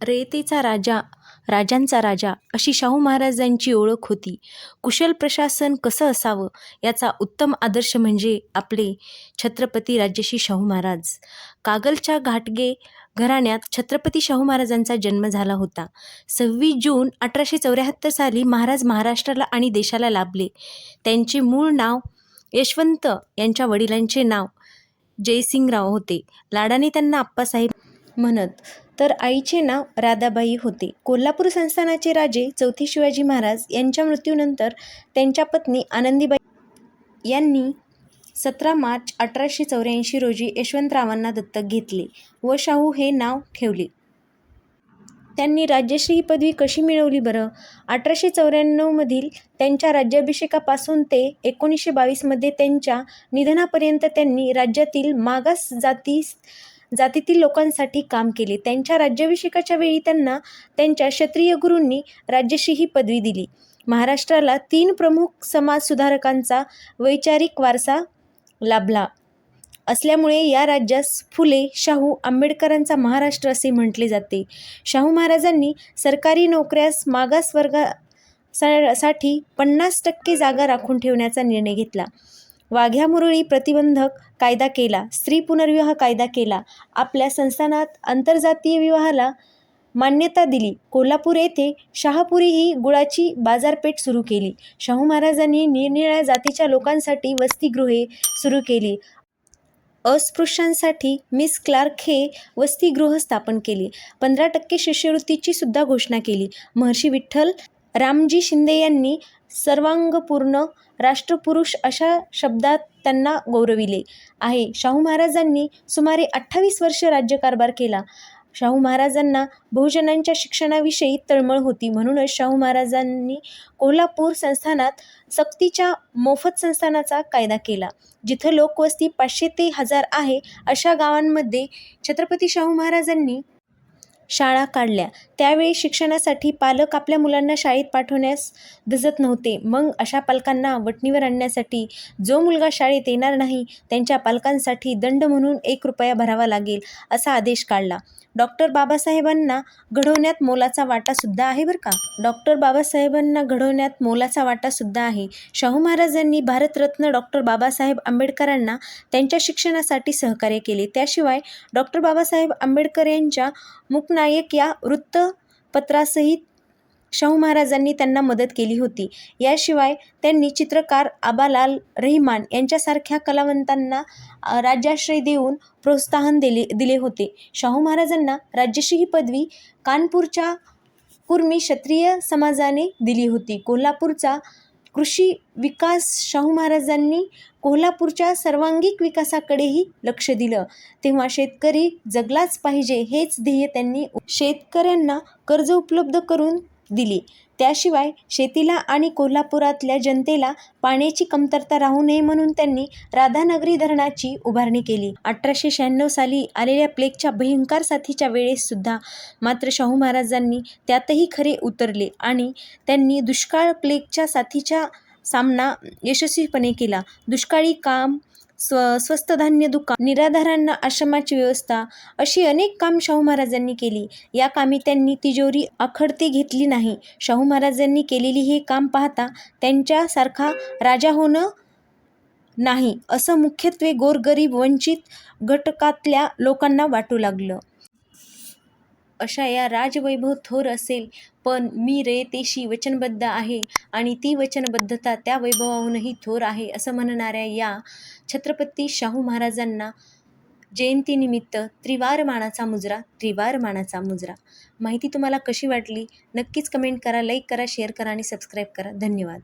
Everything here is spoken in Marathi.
रयतेचा राजा राजांचा राजा अशी शाहू महाराजांची ओळख होती. कुशल प्रशासन कसं असावं याचा उत्तम आदर्श म्हणजे आपले छत्रपती राजर्षी शाहू महाराज. कागलच्या घाटगे घराण्यात छत्रपती शाहू महाराजांचा जन्म झाला होता. सव्वीस जून अठराशे चौऱ्याहत्तर साली महाराज महाराष्ट्राला आणि देशाला लाभले. त्यांचे मूळ नाव यशवंत यांच्या वडिलांचे नाव जयसिंगराव होते. लाडाने त्यांना आप्पासाहेब म्हणत तर आईचे नाव राधाबाई होते. कोल्हापूर संस्थानाचे राजे चौथे शिवाजी महाराज यांच्या मृत्यूनंतर त्यांच्या पत्नी आनंदीबाई यांनी सतरा मार्च अठराशे चौऱ्याऐंशी रोजी यशवंतरावांना दत्तक घेतले व शाहू हे नाव ठेवले. त्यांनी राज्यश्री ही पदवी कशी मिळवली बरं? अठराशे चौऱ्याण्णवमधील त्यांच्या राज्याभिषेकापासून ते एकोणीसशे बावीसमध्ये त्यांच्या निधनापर्यंत त्यांनी राज्यातील मागास जाती जातीतील लोकांसाठी काम केले. त्यांच्या राज्याभिषेकाच्या वेळी त्यांना त्यांच्या क्षत्रिय गुरूंनी राज्याशी ही पदवी दिली. महाराष्ट्राला तीन प्रमुख समाज सुधारकांचा वैचारिक वारसा लाभला. असल्यामुळे या राज्यास फुले शाहू आंबेडकरांचा महाराष्ट्र असे म्हटले जाते. शाहू महाराजांनी सरकारी नोकऱ्यास मागास वर्गा सा साठी पन्नास टक्के जागा राखून ठेवण्याचा निर्णय घेतला. वाघ्या मुरळी प्रतिबंधक कायदा केला स्त्री पुनर्विवाह कायदा केला. आपल्या संस्थानात आंतरजातीय विवाहाला मान्यता दिली. कोल्हापूर येथे शहापुरी ही गुळाची बाजारपेठ सुरू केली. शाहू महाराजांनी निरनिराळ्या जातीच्या लोकांसाठी वसतिगृहे सुरू केली. अस्पृश्यांसाठी मिस क्लार्क हे वसतिगृह स्थापन केले. पंधरा टक्के शिष्यवृत्तीची सुद्धा घोषणा केली. महर्षी विठ्ठल रामजी शिंदे यांनी सर्वांगपूर्ण राष्ट्रपुरुष अशा शब्दात त्यांना गौरविले आहे. शाहू महाराजांनी सुमारे अठ्ठावीस वर्ष राज्यकारभार केला. शाहू महाराजांना बहुजनांच्या शिक्षणाविषयी तळमळ होती. म्हणूनच शाहू महाराजांनी कोल्हापूर संस्थानात सक्तीच्या मोफत संस्थानाचा कायदा केला जिथं लोकवस्ती पाचशे ते हजार आहे अशा गावांमध्ये छत्रपती शाहू महाराजांनी शाळा काढल्या. त्यावेळी शिक्षणासाठी पालक आपल्या मुलांना शाळेत पाठवण्यास धजत नव्हते. मग अशा पालकांना वटणीवर आणण्यासाठी जो मुलगा शाळेत येणार नाही त्यांच्या पालकांसाठी दंड म्हणून एक रुपया भरावा लागेल असा आदेश काढला. डॉक्टर बाबासाहेबांना घडवण्यात मोलाचा वाटासुद्धा आहे बरं का? डॉक्टर बाबासाहेबांना घडवण्यात मोलाचा वाटासुद्धा आहे. शाहू महाराजांनी भारतरत्न डॉक्टर बाबासाहेब आंबेडकरांना त्यांच्या शिक्षणासाठी सहकार्य केले. त्याशिवाय डॉक्टर बाबासाहेब आंबेडकर यांच्या नायक या वृत्तपत्रासहित शाहू महाराजांनी त्यांना मदत केली होती. याशिवाय त्यांनी चित्रकार आबालाल रहिमान यांच्यासारख्या कलावंतांना राज्याश्रय देऊन प्रोत्साहन दिले दिले होते. शाहू महाराजांना राज्यश्री ही पदवी कानपूरच्या कुर्मी क्षत्रिय समाजाने दिली होती. कोल्हापूरचा कृषी विकास शाहू महाराजांनी कोल्हापूरच्या सर्वांगिक विकासाकडेही लक्ष दिलं. तेव्हा शेतकरी जगलाच पाहिजे हेच ध्येय त्यांनी शेतकऱ्यांना कर्ज उपलब्ध करून दिली. त्याशिवाय शेतीला आणि कोल्हापुरातल्या जनतेला पाण्याची कमतरता राहू नये म्हणून त्यांनी राधानगरी धरणाची उभारणी केली. अठराशे शहाण्णव साली आलेल्या प्लेगच्या भयंकर साथीच्या वेळेससुद्धा मात्र शाहू महाराजांनी त्यातही खरे उतरले आणि त्यांनी दुष्काळ प्लेगच्या साथीचा सामना यशस्वीपणे केला. दुष्काळी काम स्व स्वस्त धान्य दुकान निराधारांना आश्रमाची व्यवस्था अशी अनेक काम शाहू महाराजांनी केली. या कामी त्यांनी तिजोरी आखडते घेतली नाही. शाहू महाराजांनी केलेली हे काम पाहता त्यांच्यासारखा राजा होणं नाही असं मुख्यत्वे गोरगरीब वंचित घटकातल्या लोकांना वाटू लागलं. अशा या राजवैभव थोर असेल पण मी रयतेशी वचनबद्ध आहे आणि ती वचनबद्धता त्या वैभवाहूनही थोर आहे असं म्हणणाऱ्या या छत्रपती शाहू महाराजांना जयंतीनिमित्त त्रिवार मानाचा मुजरा त्रिवार मानाचा मुजरा. माहिती तुम्हाला कशी वाटली? नक्कीच कमेंट करा लाईक करा शेअर करा आणि सबस्क्राईब करा. धन्यवाद.